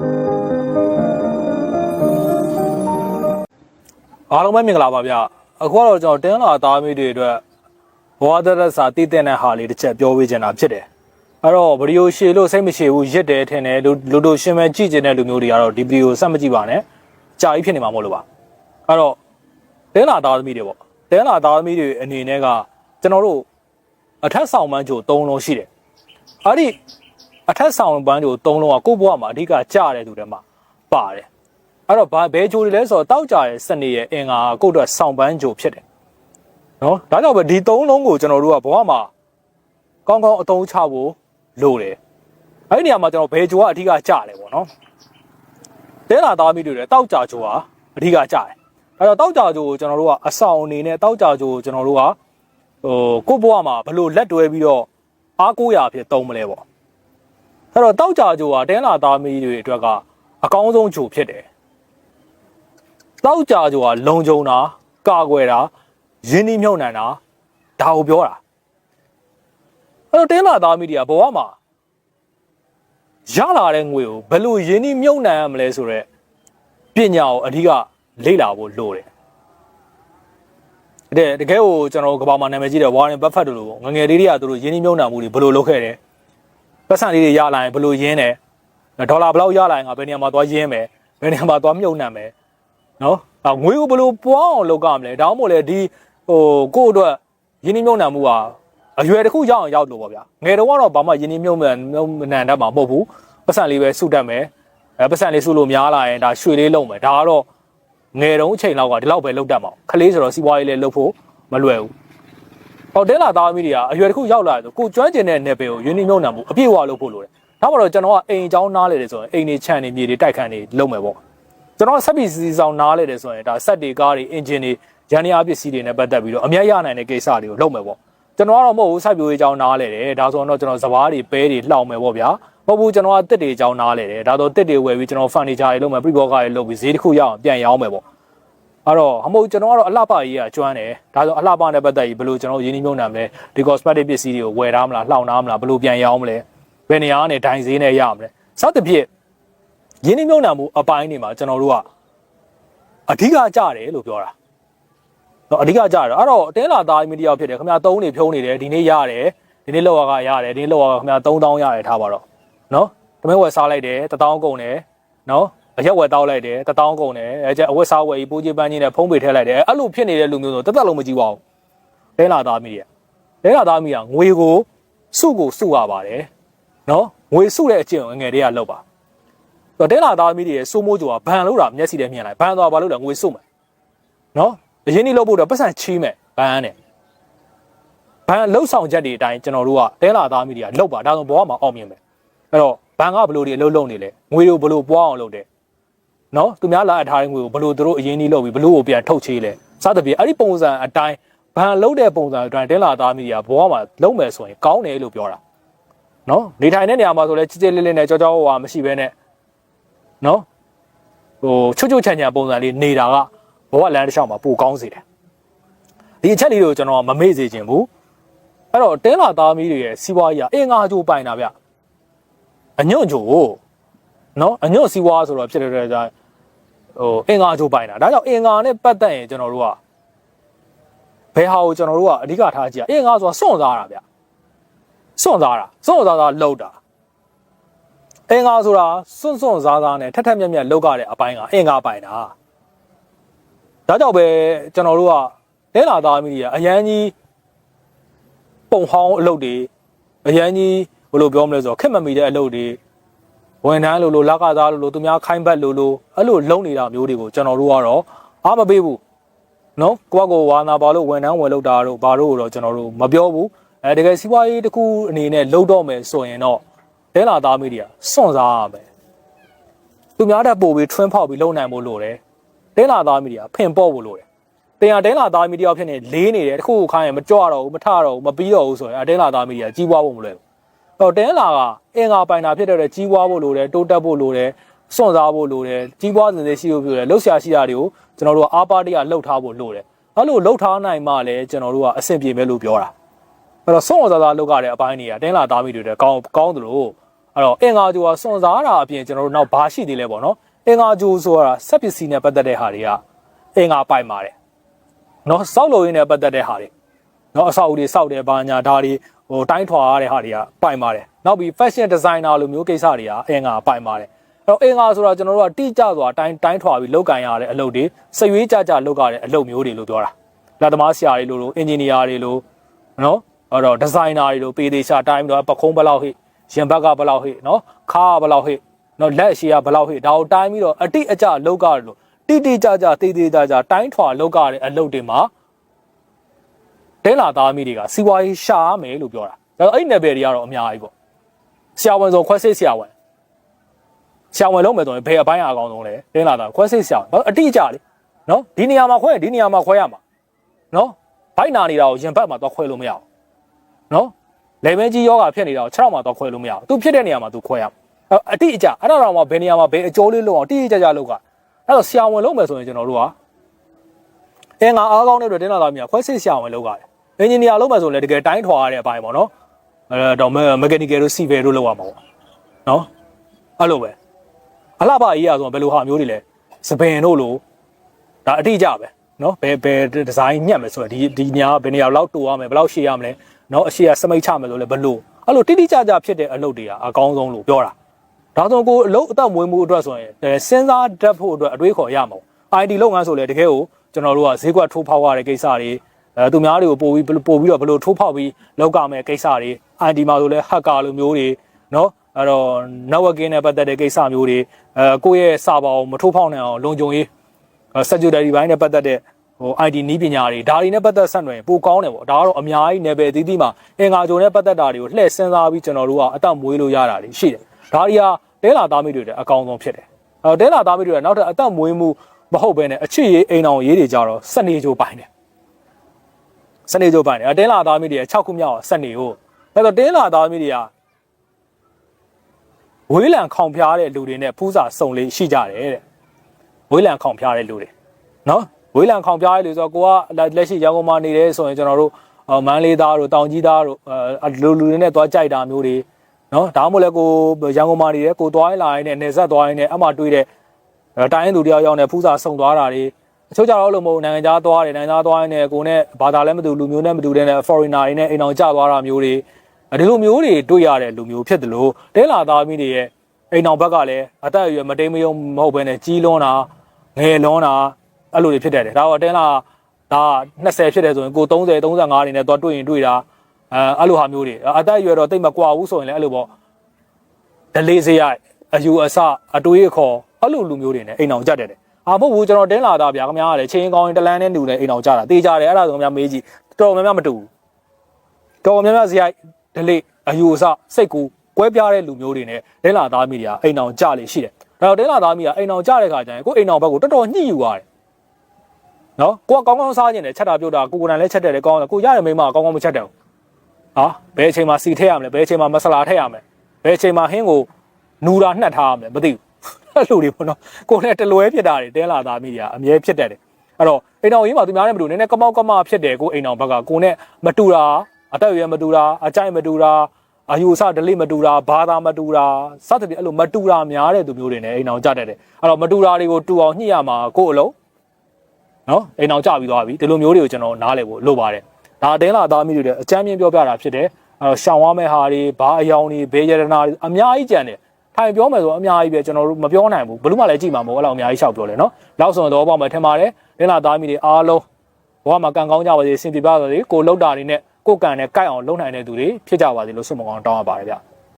အားလုံးပဲမင်္ဂလာပါဗျအခုကတော့ကျွန်တော်တင်းလာသားမိတွေအတွက်ဘဝတရစာတည်တဲ့တဲ့ဟာလေးတစ်ချက်ပြောပေးချင်တာဖြစ်တယ်အဲ့တော့ဗီဒီယိုရှည်လို့စိတ်မရှည်ဘူးရစ်တယ်ထင်တယ်လူလူတို့ရှင်းမဲကြည့်ကျင်တဲ့လူမျိုးတွေကတော့ဒီဗီဒီယိုစက်မကြည့်ပါနဲ့ကြာကြီးဖြစ်နေမှာမို့လို့ပါအဲ့တော့တင်းလာသားသမီးတွေပေါ့တင်းလာသားသမီးတွေအနေနဲ့ကကျွန်တော်တို့အထက်ဆောင်ပန်းကြို၃လုံးရှိတယ်အဲ့ဒီ အထက်ဆောင်ပန်းကြို၃လုံးကကိုယ့်ဘဝမှာအဓိကကြားတဲ့သူတွေမှာပါတယ်အဲ့တော့ဘာဘဲဂျိုတွေလဲဆိုတော့တောက်ကြတဲ့စနေရဲ့အင်္ဂါကိုယ့်အတွက်ဆောင်းပန်းဂျိုဖြစ်တယ်နော်ဒါကြောင့်ပဲဒီသုံးလုံးကိုကျွန်တော်တို့ကဘဝမှာကောင်းကောင်းအသုံးချဖို့လိုတယ်အဲ့ဒီနေရာမှာကျွန်တော်ဘဲဂျိုကအဓိကကြတယ်ပေါ့နော်တဲလာသားမိတွေလည်းတောက်ကြဂျိုကအဓိကကြတယ်အဲ့တော့တောက်ကြဂျိုကိုကျွန်တော်တို့ကအဆောင်အနေနဲ့တောက်ကြဂျိုကိုကျွန်တော်တို့ကဟိုကိုယ့်ဘဝမှာဘလို့လက်တွဲပြီးတော့အားကိုးရာဖြစ်သုံးမလဲပေါ့ အဲ့တော့တောက်ကြဂျိုကတဲလာသားမိတွေအတွက်ကအကောင်းဆုံးဂျိုဖြစ်တယ်တောက်ကြကြကလုံခြုံတာကာကွယ်တာရင်းနှီးမြှုပ်နှံတာဒါကိုပြောတာအဲ့တော့တင်းလာသားမိတွေကဘဝမှာရလာတဲ့ငွေကိုဘယ်လိုရင်းနှီးမြှုပ်နှံရမလဲဆိုတော့ပညာကိုအဓိကလေ့လာဖို့လိုတယ်တဲ့တကယ်ကိုကျွန်တော်ကဘာမှနာမည်ကြီးတဲ့ဝါရင်ဘတ်ဖတ်တို့လိုပေါ့ငငယ်လေးတွေကသူတို့ရင်းနှီးမြှုပ်နှံမှုတွေဘယ်လိုလုပ်ခဲ့တယ် ပတ်စံလေးတွေရလာရင်ဘယ်လိုရင်းတယ်ဒေါ်လာဘယ်လောက်ရလာရင်ငါဘယ်နေရာမှာသွားရင်းမယ်ဘယ်နေရာမှာသွားမြှုပ်နှံမယ်နော်အငွေကိုဘယ်လိုပွားအောင်လုပ်ကြမလဲဒါမှမဟုတ်လေဒီဟိုကိုယ့်အတွက်ယင်းနှမြုံနှံမှုဟာအရွယ်တစ်ခုရောက်အောင်ရောက်လို့ပေါ့ဗျာငယ်တော့ကတော့ဘာမှယင်းနှမြုံနှံနှံတတ်မှာမဟုတ်ဘူးပတ်စံလေးပဲစုတတ်မယ်အဲပတ်စံလေးစုလို့များလာရင်ဒါရွှေလေးလုံးမယ်ဒါကတော့ငယ်တုန်းအချိန်လောက်ကဒီလောက်ပဲလုပ်တတ်မှာခလေးဆိုတော့စီးပွားရေးလေးလုပ်ဖို့မလွယ်ဘူး ဟောတင်းလာသားသမီးတွေကအရွယ်တစ်ခုရောက်လာတယ်ဆိုကိုကျွမ်းကျင်တဲ့နယ်ပယ်ကိုယင်းနှမြုံနှံမှုအပြည့်အဝလုပ်ဖို့လိုတယ်ဒါမှတော့ကျွန်တော်ကအိမ်အကြောင်းနားလေတယ်ဆိုရင်အိမ်နေခြံနေမြေတွေတိုက်ခန်းနေလုပ်မယ်ပေါ့ကျွန်တော်ဆက်ပြီးစီဆောင်နားလဲတယ်ဆိုရင်ဒါဆက်တွေကားတွေအင်ဂျင်တွေရန်ရာပစ္စည်းတွေနဲ့ပတ်သက်ပြီးတော့အများရနိုင်တဲ့ကိစ္စတွေကိုလုပ်မယ်ပေါ့ကျွန်တော်ကတော့မဟုတ်ဘူးစိုက်ပျိုးရေးအကြောင်းနားလဲတယ်ဒါဆိုတော့ကျွန်တော်စပားတွေပဲတွေလှောင်မယ်ပေါ့ဗျာမဟုတ်ဘူးကျွန်တော်ကတစ်တွေအကြောင်းနားလဲတယ်ဒါဆိုတစ်တွေဝယ်ပြီးကျွန်တော်ဖန်နီချာတွေလုပ်မယ်ပရိဘောဂတွေလုပ်ပြီးဈေးတစ်ခုရအောင်ပြန်ရောင်းမယ်ပေါ့ အဲ့တော့မဟုတ်ကျွန်တော်ကတော့အလှပကြီးကကျွမ်းတယ်ဒါဆိုအလှပနဲ့ပတ်သက်ပြီးဘယ်လိုကျွန်တော်ရင်းနှီးမြှုပ်နှံမလဲဒီ cosmetic ပစ္စည်းတွေကိုဝယ်ထားမလားလှောင်ထားမလားဘယ်လိုပြန်ရောင်းမလဲဘယ်နေရာကနေဒိုင်ဈေးနဲ့ရမလဲစသဖြင့်ရင်းနှီးမြှုပ်နှံမှုအပိုင်းတွေမှာကျွန်တော်တို့ကအဓိကကြတယ်လို့ပြောတာတော့အဓိကကြတယ်အဲ့တော့အတင်းလာသားမီဒီယာဖြစ်တယ်ခင်ဗျာ3နေဖြုံးနေတယ်ဒီနေ့ရတယ်ဒီနေ့လောက်ရကရတယ်ဒီနေ့လောက်ရကခင်ဗျာ3000ရတယ်ထားပါတော့နော်တမဲဝယ်စားလိုက်တယ်1000ကုန်တယ်နော် အရက်ဝယ်တောက်လိုက်တယ်1000ကုန်တယ်အဲကျအဝက်စားဝယ်ပြီးပိုးကြီးပန်းကြီးနဲ့ဖုံးပေထည့်လိုက်တယ်အဲ့လိုဖြစ်နေတဲ့လူမျိုးဆိုတက်တက်လုံးမကြည့်ပါဘူးတင်းလာသားမီဒီယာတင်းလာသားမီဒီယာငွေကိုစုကိုစုရပါတယ်နော်ငွေစုတဲ့အကျင့်ကိုငယ်တွေကလောက်ပါတော့တဲလာသားသမီးတွေရဲ့စိုးမိုးကြိုကဘန်လို့တာမျက်စိနဲ့မြင်လိုက်ဘန်သွားဘာလို့လဲငွေစုမယ်နော်အရင်ကြီးလုပ်ဖို့တော့ပတ်စံချီးမယ်ဘန်နဲ့ဘန်လှုပ်ဆောင်ချက်တွေအတိုင်းကျွန်တော်တို့ကတဲလာသားသမီးတွေကလှုပ်ပါဒါဆိုဘဝမှာအောင်မြင်မယ်အဲ့တော့ဘန်ကဘလို့တွေအလုပ်လုပ်နေလဲငွေတွေကိုဘလို့ပွားအောင်လုပ်တယ် နော်သူများလာအထားတဲ့ငွေကိုဘလို့တို့အရင်ကြီးလုပ်ပြီးဘလို့ကိုပြန်ထုတ်ချေးလဲစသဖြင့်အဲ့ဒီပုံစံအတိုင်းဘန်လှုပ်တဲ့ပုံစံအတိုင်းတဲလာသားသမီးတွေကဘဝမှာလုံးမယ်ဆိုရင်ကောင်းတယ်လို့ပြောတာနော်နေထိုင်တဲ့နေရာမှာဆိုလဲချစ်ချစ်လေးလေးနဲ့ကြောကြောဝါမရှိဘဲနဲ့နော်ဟိုချွတ်ချွတ်ချန်ချန်ပုံစံလေးနေတာကဘဝလမ်းတစ်လျှောက်မှာပိုကောင်းစေတယ်ဒီအချက်လေးကိုကျွန်တော်မမေ့စေချင်ဘူးအဲ့တော့တဲလာသားမီးတွေရဲ့စီးပွားရေးကအင်္ဂါကြိုးပိုင်တာဗျအညွန့်ကြိုးနော်အညွန့်စီးပွားဆိုတော့ဖြစ်တဲ့အတွက်ကြောင့် ဟိုအင်္ဂါကြိုးပိုင်တာဒါကြောင့်အင်္ဂါနဲ့ပတ်သက်ရင်ကျွန်တော်တို့ကဘယ်ဟာကိုကျွန်တော်တို့ကအဓိကထားကြည့်ရအင်္ဂါဆိုတာစွန့်စားတာဗျစွန့်စားတာစွန့်စားတာလှုပ်တာအင်္ဂါဆိုတာစွန့်စွန့်စားစားနဲ့ထက်ထက်မြက်မြက်လောက်ကြတဲ့အပိုင်းကအင်္ဂါပိုင်တာဒါကြောင့်ပဲကျွန်တော်တို့ကလဲလာသားမိတွေကအရန်ကြီးပုံဟောင်းအလုပ်တွေအရန်ကြီးဘယ်လိုပြောမလဲဆိုတော့ခက်မမီတဲ့အလုပ်တွေ ဝန်ထမ်းလို့လို့လကစားလို့လို့သူများခိုင်းဘက်လို့လို့အဲ့လိုလုံနေတာမျိုးတွေကိုကျွန်တော်တို့ကတော့အားမပေးဘူးနော်ကိုယ့်ကိုယ်ဝါနာပါလို့ဝန်ထမ်းဝင်လုပ်တာတို့ဘာလို့တော့ကျွန်တော်တို့မပြောဘူးအဲတကယ်စီးပွားရေးတစ်ခုအနေနဲ့လုပ်တော့မယ်ဆိုရင်တော့တဲလာသားမီးတွေကစွန့်စားရမယ်သူများတက်ပို့ပြီးထွန်းဖောက်ပြီးလုံနိုင်ဖို့လိုတယ်တဲလာသားမီးတွေကဖင်ပေါ့ဖို့လိုတယ်တင်ရတဲလာသားမီးတယောက်ဖြစ်နေလေးနေတယ်တခုခုခိုင်းရင်မကြွတော့ဘူးမထတော့ဘူးမပြီးတော့ဘူးဆိုရင်အတဲလာသားမီးတွေကကြီးပွားဖို့မလွယ်ဘူး တော့တဲလာကအင်္ဂါပိုင်တာဖြစ်တဲ့အတွက်ကြီးပွားဖို့လိုတယ်တိုးတက်ဖို့လိုတယ်စွန့်စားဖို့လိုတယ်ကြီးပွားစင်စစ်ရှိဖို့လိုတယ်လှုပ်ရှားရှိတာတွေကိုကျွန်တော်တို့ကအားပါတရလှုပ်ထားဖို့လိုတယ်အဲ့လိုလှုပ်ထားနိုင်မှလည်းကျွန်တော်တို့ကအဆင်ပြေမယ်လို့ပြောတာအဲ့တော့စွန့်စားစားလှုပ်ရတဲ့အပိုင်းတွေကတင်းလာသားမီးတွေတည်းကောင်းကောင်းသလိုအဲ့တော့အင်္ဂါဂျိုကစွန်စားတာအပြင်ကျွန်တော်တို့နောက်ဘာရှိသေးလဲပေါ့နော်အင်္ဂါဂျိုဆိုတာစက်ပစ္စည်းနဲ့ပတ်သက်တဲ့ဟာတွေကအင်္ဂါပိုင်ပါတယ်နော်စောက်လို့ရင်းနဲ့ပတ်သက်တဲ့ဟာတွေနော်အဆောက်အဦတွေစောက်တယ်ဘာညာဒါတွေ ဟိုတိုင်းထွာရတဲ့ဟာတွေကပိုင်ပါတယ်နောက်ပြီး fashion designer လိုမျိုးကိစ္စတွေကအင်္ဂါပိုင်ပါတယ်အဲ့တော့အင်္ဂါဆိုတာကျွန်တော်တို့ကတိကျစွာတိုင်းတိုင်းထွာပြီးလောက်ကန်ရတဲ့အလုပ်တွေစရွေးကြကြလောက်ရတဲ့အလုပ်မျိုးတွေလို့ပြောတာလက်သမားဆရာတွေလို့လို့အင်ဂျင်နီယာတွေလို့နော်အဲ့တော့ဒီဇိုင်နာတွေလို့ပေသေးချာတိုင်းပြီးတော့ပခုံးဘလောက်ဟိရင်ဘက်ကဘလောက်ဟိနော်ခါကဘလောက်ဟိနော်လက်အရှိကဘလောက်ဟိဒါကိုတိုင်းပြီးတော့အတိအကျလောက်ရတယ်လို့တိတိကျကျတေးသေးကြကြတိုင်းထွာလောက်ရတဲ့အလုပ်တွေမှာ တဲလာသားမိတွေကစီဝါရေးရှာရမယ်လို့ပြောတာဒါတော့အဲ့နယ်ပယ်တွေကတော့အများကြီးပေါ့ဆရာဝန်ဆိုခွဲစိတ်ဆရာဝန်ဆရာဝန်လုံးမယ်ဆိုရင်ဘယ်အပိုင်းအကောင်ဆုံးလဲတဲလာသားခွဲစိတ်ဆရာဝန်အတိအကျလေနော်ဒီနေရာမှာခွဲရင်ဒီနေရာမှာခွဲရမှာနော်ဘိုက်နာနေတာကိုရင်ဘတ်မှာတော့ခွဲလို့မရအောင်နော်လေမဲကြီးယောဂဖြစ်နေတာကို6မှာတော့ခွဲလို့မရအောင်သူဖြစ်တဲ့နေရာမှာသူခွဲရအောင်အတိအကျအဲ့ဒါတော့မှဘယ်နေရာမှာဘယ်အကျိုးလေးလုံးအောင်တိတိကျကျလောက်ကအဲ့တော့ဆရာဝန်လုံးမယ်ဆိုရင်ကျွန်တော်တို့က အင်္ဂါအားကောင်းတဲ့အတွက်တင်းလာသားမြခွဲစိတ်ဆရာဝန်လောက်ရတယ်အင်ဂျင်နီယာလုံးမယ်ဆိုရင်လည်းတကယ်တိုင်းထွာရတဲ့အပိုင်းပေါ့နော်အဲတော့မက်ကာနီကယ်တို့စီဗယ်တို့လောက်ရမှာပေါ့နော်အဲ့လိုပဲအလှပအေးရဆိုဘယ်လိုဟာမျိုးတွေလဲစပင်တို့လိုဒါအတိအကျပဲနော်ဘယ်ဘယ်ဒီဇိုင်းညက်မယ်ဆိုတော့ဒီဒီညာဘယ်နေရာလောက်တူရမယ်ဘယ်လောက်ရှည်ရမလဲနော်အရှိရစမိတ်ချမယ်ဆိုလဲဘလို့အဲ့လိုတိတိကျကျဖြစ်တဲ့အလုပ်တွေကအကောင်းဆုံးလို့ပြောတာဒါဆိုကိုအလုပ်အသက်မွေးမှုအတွက်ဆိုရင်စဉ်းစားတတ်ဖို့အတွက်အတွေးခေါ်ရမှာ IT လုပ်ငန်းဆိုလဲတကယ်ကို ကျွန်တော်တို့ကဈေးကွက်ထိုးဖောက်ရတဲ့ကိစ္စတွေအဲသူများတွေကိုပို့ပြီးပို့ပြီးတော့ဘလို့ထိုးဖောက်ပြီးလောက်ကမယ်ကိစ္စတွေ IT မှာဆိုလဲ hacker လိုမျိုးတွေနော်အဲ့တော့ networking နဲ့ပတ်သက်တဲ့ကိစ္စမျိုးတွေအဲကိုယ့်ရဲ့စာပါကိုမထိုးဖောက်နိုင်အောင်လုံခြုံရေး security ဘိုင်းနဲ့ပတ်သက်တဲ့ဟို ID နီးပညာတွေဒါတွေနဲ့ပတ်သက်ဆက်နွယ်ပိုကောင်းတယ်ပေါ့ဒါကတော့အများကြီး level အသီးသီးမှာအင်္ဂါကြုံနဲ့ပတ်သက်တာတွေကိုလှည့်စဉ်းစားပြီးကျွန်တော်တို့ကအတောက်မွေးလို့ရတာတွေရှိတယ်ဒါတွေဟာတဲလာသားမိတွေတဲ့အကောင်းဆုံးဖြစ်တယ်အဲတဲလာသားမိတွေကနောက်ထပ်အတောက်မွေးမှု မဟုတ်ဘဲနဲ့အချစ်ရေးအိမ်အောင်ရေးတွေကြတော့စနေကြိုပိုင်တယ်စနေကြိုပိုင်တယ်တဲလာသားမိတွေ6ခုမြောက်စနေကိုအဲ့တော့တဲလာသားမိတွေကဝေးလံခေါင်ဖျားတဲ့လူတွေနဲ့ဖူးစာစုံလေးရှိကြတယ်တဲ့ဝေးလံခေါင်ဖျားတဲ့လူတွေနော်ဝေးလံခေါင်ပြားရလို့ဆိုတော့ကိုကလက်ရှိရန်ကုန်မှာနေတယ်ဆိုရင်ကျွန်တော်တို့မန္တလေးသားတို့တောင်ကြီးသားတို့လူလူတွေနဲ့သွားကြိုက်တာမျိုးတွေနော်ဒါမှမဟုတ်လည်းကိုရန်ကုန်မှာနေတယ်ကိုသွားလာရင်းနဲ့နေဆက်သွားရင်းနဲ့အမှတွေးတဲ့ တိုင်းရင်းသူတယောက်ယောက်နဲ့ဖူးစာစုံသွားတာတွေအချို့ကြတော့လို့မဟုတ်နိုင်ငံခြားသွားတယ်နိုင်ငံသားသွားရင်းနဲ့ကိုနဲ့ဘာသာလည်းမတူလူမျိုးနဲ့မတူတဲ့နဲ့ foreigner တွေနဲ့အိမ်အောင်ကျသွားတာမျိုးတွေဒီလိုမျိုးတွေတွေ့ရတဲ့လူမျိုးဖြစ်တယ်လို့တဲလာသားမိတွေရဲ့အိမ်အောင်ဘက်ကလည်းအသက်အရွယ်မတိမ်မယုံမဟုတ်ဘဲနဲ့ကြီးလွန်းတာငယ်လွန်းတာအဲ့လိုတွေဖြစ်တတ်တယ်ဒါတော့တင်းလာဒါ20ဖြစ်တယ်ဆိုရင်ကို30 35အနေနဲ့တော့တွေ့ရင်တွေ့တာအဲအဲ့လိုဟာမျိုးတွေအသက်အရွယ်တော့တိတ်မကွာဘူးဆိုရင်လည်းအဲ့လိုပေါ့ဒလေးစရိုက်အယူအဆအတွေးအခေါ် အဲ့လိုလူမျိုးတွေနဲ့အိမ်အောင်ကြက်တယ်အာမဟုတ်ဘူးကျွန်တော်တင်းလာတာဗျာခင်ဗျားကလည်းချင်းကောင်းရင်တလန်းနဲ့တူတယ်အိမ်အောင်ကြတာတေးကြတယ်အဲ့ဒါဆိုခင်ဗျားမေးကြည့်တော်များများမတူဘူးတော်များများစရိုက်ဒလေးအယူအဆစိတ်ကူကွဲပြားတဲ့လူမျိုးတွေနဲ့တင်းလာသားမိတွေကအိမ်အောင်ကြလေရှိတယ်ဒါတော့တင်းလာသားမိကအိမ်အောင်ကြတဲ့ခါကျရင်ကိုအိမ်အောင်ဘက်ကိုတော်တော်ညှိယူရတယ်နော်ကိုကကောင်းကောင်းစားကျင်တယ်ချက်တာပြုတ်တာကိုကိုယ်တိုင်လည်းချက်တယ်လေကောင်းတယ်ကိုရတယ်မိမကောင်းကောင်းမချက်တယ်ဘူးဟာဘယ်အချိန်မှာစီထည့်ရမလဲဘယ်အချိန်မှာမဆလာထည့်ရမလဲဘယ်အချိန်မှာဟင်းကိုနူတာနှက်ထားရမလဲမသိဘူး အဲ့လိုတွေပေါ့နော်ကိုလည်းတလွဲဖြစ်တာတွေတဲလာသားမိတွေကအမြဲဖြစ်တတ်တယ်အဲ့တော့အိမ်တော်ရေးမှာသူများနဲ့မတူနည်းနည်းကမောက်ကမဖြစ်တယ်ကိုအိမ်တော်ဘက်ကကိုနဲ့မတူတာအတက်ရွယ်မတူတာအကြိုက်မတူတာအယူဆဒလိမတူတာဘာသာမတူတာစသဖြင့်အဲ့လိုမတူတာများတဲ့သူမျိုးတွေနဲ့အိမ်တော်ကြတတ်တယ်အဲ့တော့မတူတာတွေကိုတူအောင်ညှိရမှာကို့အလုံးနော်အိမ်အောင်ကြပြီးသွားပြီဒီလိုမျိုးတွေကိုကျွန်တော်နားလည်ဖို့လိုပါတယ်ဒါအတင်းလာသားမိတွေအချမ်းမြင့်ပြောပြတာဖြစ်တယ်အဲရှောင်ရမယ့်ဟာတွေဘာအယောင်တွေဘေးရတနာတွေအများကြီးကြံတယ် ထိုင်ပြောမယ်ဆိုအများကြီးပဲကျွန်တော်တို့မပြောနိုင်ဘူးဘလို့မှလည်းကြည့်မှာမဟုတ်အဲ့လောက်အများကြီးရှောက်ပြောလဲနော်လောက်ဆိုတော့ပေါ့မယ်ထင်ပါတယ်တင်းလာသားမိတွေအားလုံးဘဝမှာကံကောင်းကြပါစေစင်ပြပါစေကိုလှုပ်တာတွေနဲ့ကိုကံနဲ့ကြိုက်အောင်လုပ်နိုင်တဲ့သူတွေဖြစ်ကြပါစေလို့ဆုမကောင်းတောင်းရပါတယ်ဗျ